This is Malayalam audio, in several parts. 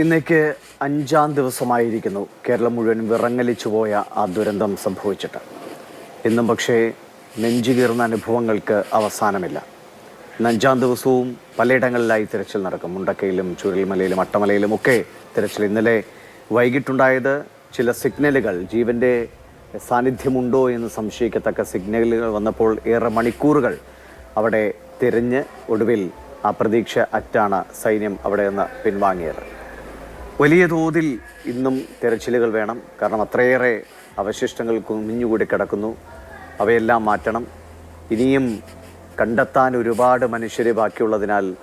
ഇന്നേക്ക് അഞ്ചാം ദിവസമായിരിക്കുന്നു. കേരളം മുഴുവൻ വിറങ്ങലിച്ചു പോയ ആ ദുരന്തം സംഭവിച്ചിട്ട്. ഇന്നും പക്ഷേ നെഞ്ചുകീർന്ന അനുഭവങ്ങൾക്ക് അവസാനമില്ല. ഇന്ന് അഞ്ചാം ദിവസവും പലയിടങ്ങളിലായി തിരച്ചിൽ നടക്കും. മുണ്ടക്കയിലും ചുരൽമലയിലും അട്ടമലയിലും ഒക്കെ തിരച്ചിൽ. ഇന്നലെ വൈകിട്ടുണ്ടായത് ചില സിഗ്നലുകൾ. ജീവന്റെ സാന്നിധ്യമുണ്ടോ എന്ന് സംശയിക്കത്തക്ക സിഗ്നലുകൾ വന്നപ്പോൾ ഏറെ മണിക്കൂറുകൾ അവിടെ തിരഞ്ഞ് ഒടുവിൽ ആ പ്രതീക്ഷ അറ്റാണ് സൈന്യം അവിടെ നിന്ന് പിൻവാങ്ങിയത്. വലിയ തോതിൽ ഇന്നും തിരച്ചിലുകൾ വേണം. കാരണം അത്രയേറെ അവശിഷ്ടങ്ങൾ കുമിഞ്ഞുകൂടി കിടക്കുന്നു. അവയെല്ലാം മാറ്റണം. ഇനിയും കണ്ടെത്താൻ ഒരുപാട് മനുഷ്യരെ ബാക്കിയുള്ളതിനാൽ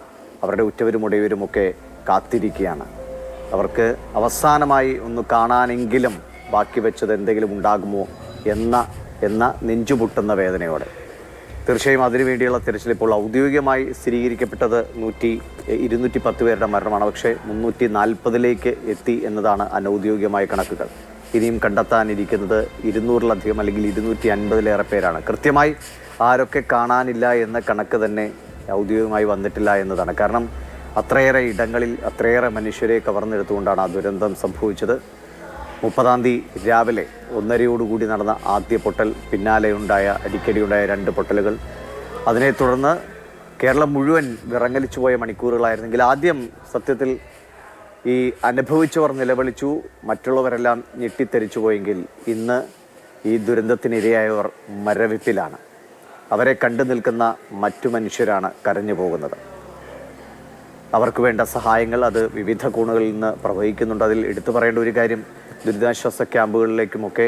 അവരുടെ ഉറ്റവരും ഉടയവരുമൊക്കെ കാത്തിരിക്കുകയാണ്. അവർക്ക് അവസാനമായി ഒന്ന് കാണാനെങ്കിലും ബാക്കി വെച്ചത് എന്തെങ്കിലും ഉണ്ടാകുമോ എന്ന എന്ന നെഞ്ചുപൊട്ടുന്ന വേദനയോടെ. തീർച്ചയായും അതിനുവേണ്ടിയുള്ള തിരച്ചിൽ ഇപ്പോൾ ഔദ്യോഗികമായി സ്ഥിരീകരിക്കപ്പെട്ടത് നൂറ്റി ഇരുന്നൂറ്റി പത്ത് പേരുടെ മരണമാണ്. പക്ഷേ മുന്നൂറ്റി നാൽപ്പതിലേക്ക് എത്തി എന്നതാണ് അനൗദ്യോഗികമായ കണക്കുകൾ. ഇനിയും കണ്ടെത്താനിരിക്കുന്നത് ഇരുന്നൂറിലധികം അല്ലെങ്കിൽ ഇരുന്നൂറ്റി അൻപതിലേറെ പേരാണ്. കൃത്യമായി ആരൊക്കെ കാണാനില്ല എന്ന കണക്ക് തന്നെ ഔദ്യോഗികമായി വന്നിട്ടില്ല എന്നതാണ്. കാരണം അത്രയേറെ ഇടങ്ങളിൽ അത്രയേറെ മനുഷ്യരെ കവർന്നെടുത്തുകൊണ്ടാണ് ആ ദുരന്തം സംഭവിച്ചത്. മുപ്പതാം തീയതി രാവിലെ ഒന്നരയോടുകൂടി നടന്ന ആദ്യ പൊട്ടൽ പിന്നാലെയുണ്ടായ അടിക്കടിയുണ്ടായ രണ്ട് പൊട്ടലുകൾ. അതിനെ തുടർന്ന് കേരളം മുഴുവൻ വിറങ്ങലിച്ചു പോയ മണിക്കൂറുകളായിരുന്നെങ്കിൽ ആദ്യം സത്യത്തിൽ ഈ അനുഭവിച്ചവർ നിലവിളിച്ചു മറ്റുള്ളവരെല്ലാം ഞെട്ടിത്തെരിച്ചു പോയെങ്കിൽ ഇന്ന് ഈ ദുരന്തത്തിനിരയായവർ മരവിപ്പിലാണ്. അവരെ കണ്ടു നിൽക്കുന്ന മറ്റു മനുഷ്യരാണ് കരഞ്ഞു പോകുന്നത്. അവർക്ക് വേണ്ട സഹായങ്ങൾ അത് വിവിധ കോണുകളിൽ നിന്ന് പ്രവഹിക്കുന്നുണ്ട്. അതിൽ എടുത്തു പറയേണ്ട ഒരു കാര്യം ദുരിതാശ്വാസ ക്യാമ്പുകളിലേക്കുമൊക്കെ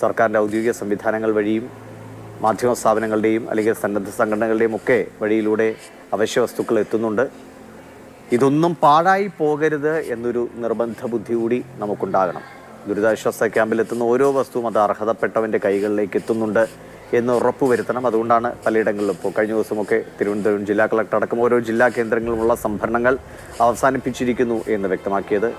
സർക്കാരിന്റെ ഔദ്യോഗിക സംവിധാനങ്ങൾ വഴിയും മാധ്യമ സ്ഥാപനങ്ങളുടെയും അല്ലെങ്കിൽ സന്നദ്ധ സംഘടനകളുടെയും ഒക്കെ വഴിയിലൂടെ അവശ്യ വസ്തുക്കൾ എത്തുന്നുണ്ട്. ഇതൊന്നും പാഴായി പോകരുത് എന്നൊരു നിർബന്ധ ബുദ്ധി കൂടി നമുക്കുണ്ടാകണം. ദുരിതാശ്വാസ ക്യാമ്പിലെത്തുന്ന ഓരോ വസ്തുവും അത് അർഹതപ്പെട്ടവന്റെ കൈകളിലേക്ക് എത്തുന്നുണ്ട് എന്ന് ഉറപ്പുവരുത്തണം. അതുകൊണ്ടാണ് പലയിടങ്ങളിലും ഇപ്പോൾ കഴിഞ്ഞ ദിവസമൊക്കെ തിരുവനന്തപുരം ജില്ലാ കളക്ടർ അടക്കം ഓരോ ജില്ലാ കേന്ദ്രങ്ങളിലുമുള്ള സംഭരണങ്ങൾ അവസാനിപ്പിച്ചിരിക്കുന്നു എന്ന് വ്യക്തമാക്കിയത്.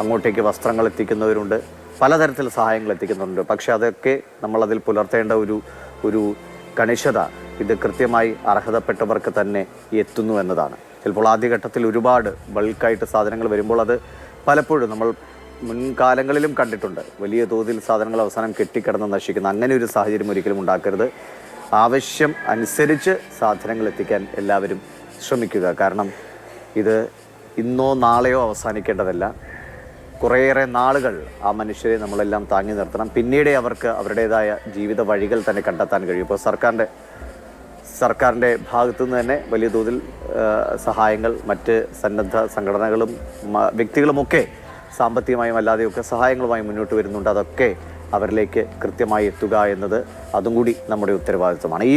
അങ്ങോട്ടേക്ക് വസ്ത്രങ്ങൾ എത്തിക്കുന്നവരുണ്ട്. പലതരത്തിൽ സഹായങ്ങൾ എത്തിക്കുന്നുണ്ട്. പക്ഷെ അതൊക്കെ നമ്മളതിൽ പുലർത്തേണ്ട ഒരു ഒരു കണിശത ഇത് കൃത്യമായി അർഹതപ്പെട്ടവർക്ക് തന്നെ എത്തുന്നു എന്നതാണ്. ചിലപ്പോൾ ആദ്യഘട്ടത്തിൽ ഒരുപാട് ബൾക്കായിട്ട് സാധനങ്ങൾ വരുമ്പോൾ അത് പലപ്പോഴും നമ്മൾ മുൻകാലങ്ങളിലും കണ്ടിട്ടുണ്ട്. വലിയ തോതിൽ സാധനങ്ങൾ അവസാനം കെട്ടിക്കിടന്ന് നശിക്കുന്ന. അങ്ങനെ ഒരു സാഹചര്യം ഒരിക്കലും ഉണ്ടാക്കരുത്. ആവശ്യം അനുസരിച്ച് സാധനങ്ങൾ എത്തിക്കാൻ എല്ലാവരും ശ്രമിക്കുക. കാരണം ഇത് ഇന്നോ നാളെയോ അവസാനിക്കേണ്ടതല്ല. കുറേയേറെ നാളുകൾ ആ മനുഷ്യരെ നമ്മളെല്ലാം താങ്ങി നിർത്തണം. പിന്നീടേ അവർക്ക് അവരുടേതായ ജീവിത വഴികൾ തന്നെ കണ്ടെത്താൻ കഴിയും. ഇപ്പോൾ സർക്കാരിന്റെ സർക്കാരിന്റെ ഭാഗത്തു നിന്ന് തന്നെ വലിയ തോതിൽ സഹായങ്ങൾ മറ്റ് സന്നദ്ധ സംഘടനകളും വ്യക്തികളുമൊക്കെ സാമ്പത്തികമായും അല്ലാതെയൊക്കെ സഹായങ്ങളുമായി മുന്നോട്ട് വരുന്നുണ്ട്. അതൊക്കെ അവരിലേക്ക് കൃത്യമായി എത്തുക എന്നത് അതും കൂടി നമ്മുടെ ഉത്തരവാദിത്വമാണ്.